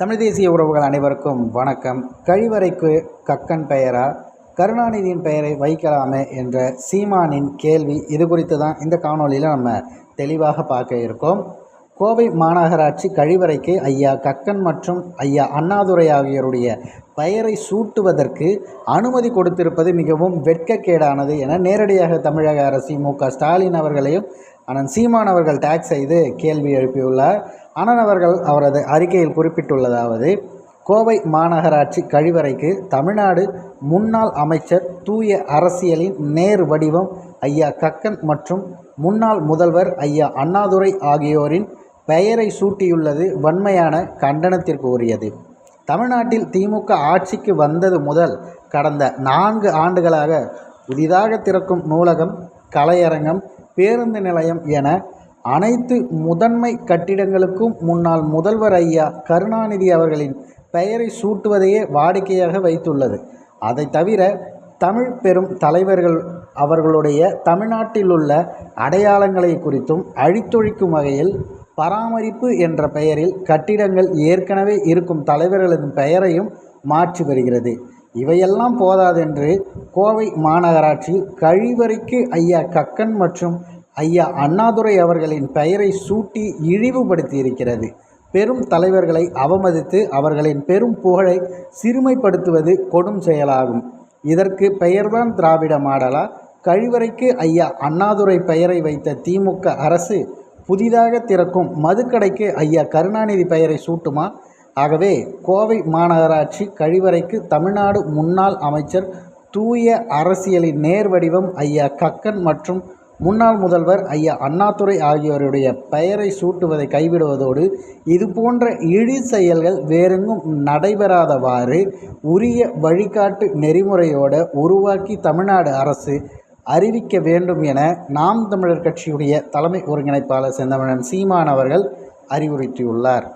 தமிழ் தேசிய உறவுகள் அனைவருக்கும் வணக்கம். கழிவறைக்கு கக்கன் பெயரா கருணாநிதியின் பெயரை வைக்கலாமே என்ற சீமானின் கேள்வி இது குறித்து தான் இந்த காணொளியில் நம்ம தெளிவாக பார்க்க இருக்கோம். கோவை மாநகராட்சி கழிவறைக்கு ஐயா கக்கன் மற்றும் ஐயா அண்ணாதுரை ஆகியோருடைய பெயரை சூட்டுவதற்கு அனுமதி கொடுத்திருப்பது மிகவும் வெட்கக்கேடானது என நேரடியாக தமிழக அரசு மு க ஸ்டாலின் அவர்களையும் அண்ணன் சீமான் அவர்கள் டேக் செய்து கேள்வி எழுப்பியுள்ளார். அண்ணன் அவர்கள் அவரது அறிக்கையில் குறிப்பிட்டுள்ளதாவது கோவை மாநகராட்சி கழிவறைக்கு தமிழ்நாடு முன்னாள் அமைச்சர் தூய அரசியலின் நேர் வடிவம் ஐயா கக்கன் மற்றும் முன்னாள் முதல்வர் ஐயா அண்ணாதுரை ஆகியோரின் பெயரை சூட்டியுள்ளது வன்மையான கண்டனத்திற்கு உரியது. தமிழ்நாட்டில் திமுக ஆட்சிக்கு வந்தது முதல் கடந்த நான்கு ஆண்டுகளாக புதிதாக திறக்கும் நூலகம் கலையரங்கம் பேருந்து நிலையம் என அனைத்து முதன்மை கட்டிடங்களுக்கும் முன்னாள் முதல்வர் ஐயா கருணாநிதி அவர்களின் பெயரை சூட்டுவதையே வாடிக்கையாக வைத்துள்ளது. அதை தவிர தமிழ் பெரும் தலைவர்கள் அவர்களுடைய தமிழ்நாட்டில் உள்ள அடையாளங்களை குறித்தும் அழித்தொழிக்கும் வகையில் பராமரிப்பு என்ற பெயரில் கட்டிடங்கள் ஏற்கனவே இருக்கும் தலைவர்களது பெயரையும் மாற்றி வருகிறது. இவையெல்லாம் போதாதென்று கோவை மாநகராட்சி கழிவறைக்கு ஐயா கக்கன் மற்றும் ஐயா அண்ணாதுரை அவர்களின் பெயரை சூட்டி இழிவுபடுத்தி இருக்கிறது பெரும் தலைவர்களை அவமதித்து அவர்களின் பெரும் புகழை சிறுமைப்படுத்துவது கொடும் செயலாகும். இதற்கு பெயர்தான் திராவிட மாடலா? கழிவறைக்கு ஐயா அண்ணாதுரை பெயரை வைத்த திமுக அரசு புதிதாக திறக்கும் மதுக்கடைக்கு ஐயா கருணாநிதி பெயரை சூட்டுமா? ஆகவே கோவை மாநகராட்சி கழிவறைக்கு தமிழ்நாடு முன்னாள் அமைச்சர் தூய அரசியலின் நேர் வடிவம் ஐயா கக்கன் மற்றும் முன்னாள் முதல்வர் ஐயா அண்ணாதுரை ஆகியோருடைய பெயரை சூட்டுவதை கைவிடுவதோடு இது போன்ற இழி செயல்கள் வேறெங்கும் நடைபெறாதவாறு உரிய வழிகாட்டு நெறிமுறையோடு உருவாக்கி தமிழ்நாடு அரசு அறிவிக்க வேண்டும் என நாம் தமிழர் கட்சியுடைய தலைமை ஒருங்கிணைப்பாளர் செந்தமிழன் சீமான் அவர்கள் அறிவுறுத்தியுள்ளார்.